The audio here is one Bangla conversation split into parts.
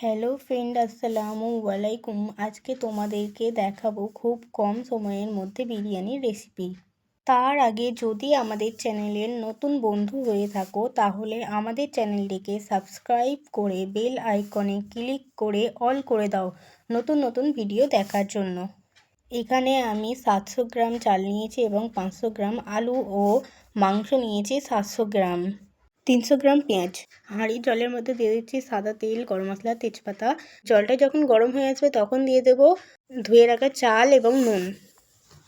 হ্যালো ফ্রেন্ড আসসালামু আলাইকুম। আজকে তোমাদেরকে দেখাবো খুব কম সময়ের মধ্যে বিরিয়ানির রেসিপি তার আগে যদি আমাদের চ্যানেলের নতুন বন্ধু হয়ে থাকো, তাহলে আমাদের চ্যানেলটিকে সাবস্ক্রাইব করে বেল আইকনে ক্লিক করে অল করে দাও নতুন নতুন ভিডিও দেখার জন্য। এখানে আমি সাতশো গ্রাম চাল নিয়েছি এবং পাঁচশো গ্রাম আলু ও মাংস নিয়েছি সাতশো গ্রাম। তিনশো গ্রাম পেঁয়াজ। হাঁড়ি জলের মধ্যে দিয়ে দিচ্ছি সাদা তেল, গরম মশলা, তেজপাতা। জলটা যখন গরম হয়ে আসবে তখন দিয়ে দেবো ধুয়ে রাখা চাল এবং নুন।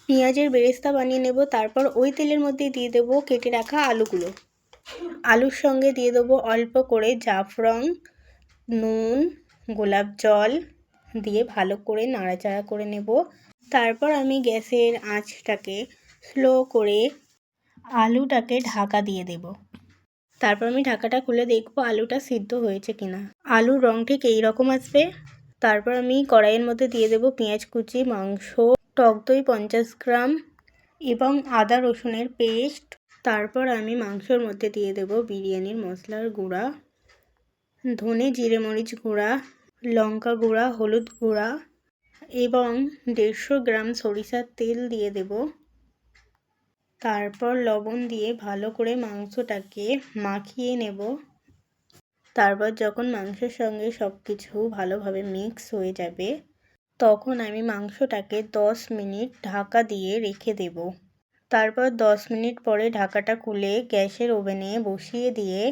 পেঁয়াজের বেরেস্তা বানিয়ে নেব, তারপর ওই তেলের মধ্যে দিয়ে দেবো কেটে রাখা আলুগুলো। আলুর সঙ্গে দিয়ে দেবো অল্প করে জাফরং, নুন, গোলাপ জল দিয়ে ভালো করে নাড়াচাড়া করে নেব। তারপর আমি গ্যাসের আঁচটাকে স্লো করে আলুটাকে ঢাকা দিয়ে দেব। তারপর আমি ঢাকাটা খুলে দেখব আলুটা সিদ্ধ হয়েছে কিনা। আলুর রং ঠিক এই রকম আসবে। তারপর আমি কড়াইয়ের মধ্যে দিয়ে দেবো পেঁয়াজ কুচি, মাংস, টক দই পঞ্চাশ গ্রাম এবং আদা রসুনের পেস্ট। তারপর আমি মাংসর মধ্যে দিয়ে দেবো বিরিয়ানির মশলার গুঁড়া, ধনে জিরে মরিচ গুঁড়া, লঙ্কা গুঁড়া, হলুদ গুঁড়া এবং দেড়শো গ্রাম সরিষার তেল দিয়ে দেবো। তারপর লবণ দিয়ে ভালো করে মাংসটাকে মাখিয়ে নেব। তারপর যখন মাংসের সঙ্গে সব কিছু ভালোভাবে মিক্স হয়ে যাবে, তখন আমি মাংসটাকে দশ মিনিট ঢাকা দিয়ে রেখে দেব। তারপর দশ মিনিট পরে ঢাকাটা খুলে গ্যাসের ওভেনে বসিয়ে দিয়ে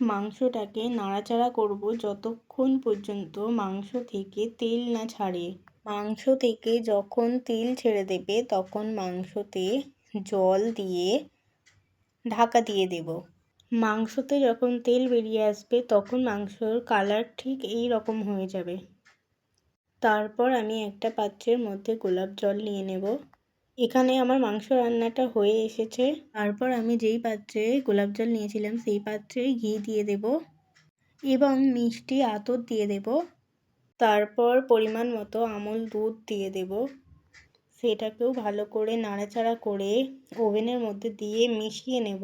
মাংসটাকে নাড়াচাড়া করব যতক্ষণ পর্যন্ত মাংস থেকে তেল না ছাড়ে। মাংস থেকে যখন তেল ছেড়ে দেবে, তখন মাংসতে জল দিয়ে ঢাকা দিয়ে দেব। মাংসতে যখন তেল বেরিয়ে আসবে, তখন মাংসর কালার ঠিক এই রকম হয়ে যাবে। তারপর আমি একটা পাত্রের মধ্যে গোলাপ জল নিয়ে নেব। এখানে আমার মাংস রান্নাটা হয়ে এসেছে। তারপর আমি যেই পাত্রে গোলাপ জল নিয়েছিলাম, সেই পাত্রে ঘি দিয়ে দেব এবং মিষ্টি আতর দিয়ে দেব। তারপর পরিমাণ মতো আমল দুধ দিয়ে দেব। সেটাকেও ভালো করে নাড়াচাড়া করে ওভেনের মধ্যে দিয়ে মিশিয়ে নেব।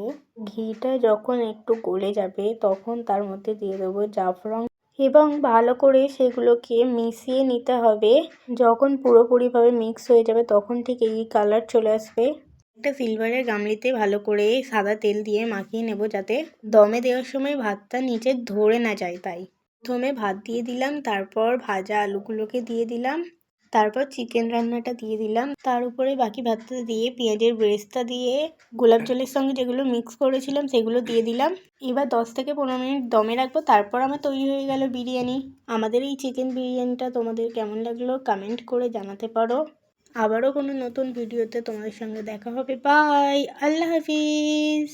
ঘিটা যখন একটু গলে যাবে তখন তার মধ্যে দিয়ে দেবো জাফরং এবং ভালো করে সেগুলোকে মিশিয়ে নিতে হবে। যখন পুরোপুরিভাবে মিক্স হয়ে যাবে তখন ঠিক এই কালার চলে আসবে। একটা সিলভারের গামলিতে ভালো করে সাদা তেল দিয়ে মাখিয়ে নেব যাতে দমে দেওয়ার সময় ভাতটা নিচে ধরে না যায় তাই। প্রথমে ভাত দিয়ে দিলাম, তারপর ভাজা আলুগুলোকে দিয়ে দিলাম। তারপর চিকেন রান্নাটা দিয়ে দিলাম। তার উপরে বাকি ভাতটা দিয়ে, পেঁয়াজের ব্রেস্তা দিয়ে, গোলাপ জলের সঙ্গে যেগুলো মিক্স করেছিলাম সেগুলো দিয়ে দিলাম। এবার দশ থেকে পনেরো মিনিট দমে রাখব, তারপর আমার তৈরি হয়ে গেল বিরিয়ানি। আমাদের এই চিকেন বিরিয়ানিটা তোমাদের কেমন লাগল কমেন্ট করে জানাতে পারো। আবারও কোনো নতুন ভিডিওতে তোমাদের সঙ্গে দেখা হবে। বাই আল্লাহ হাফিজ!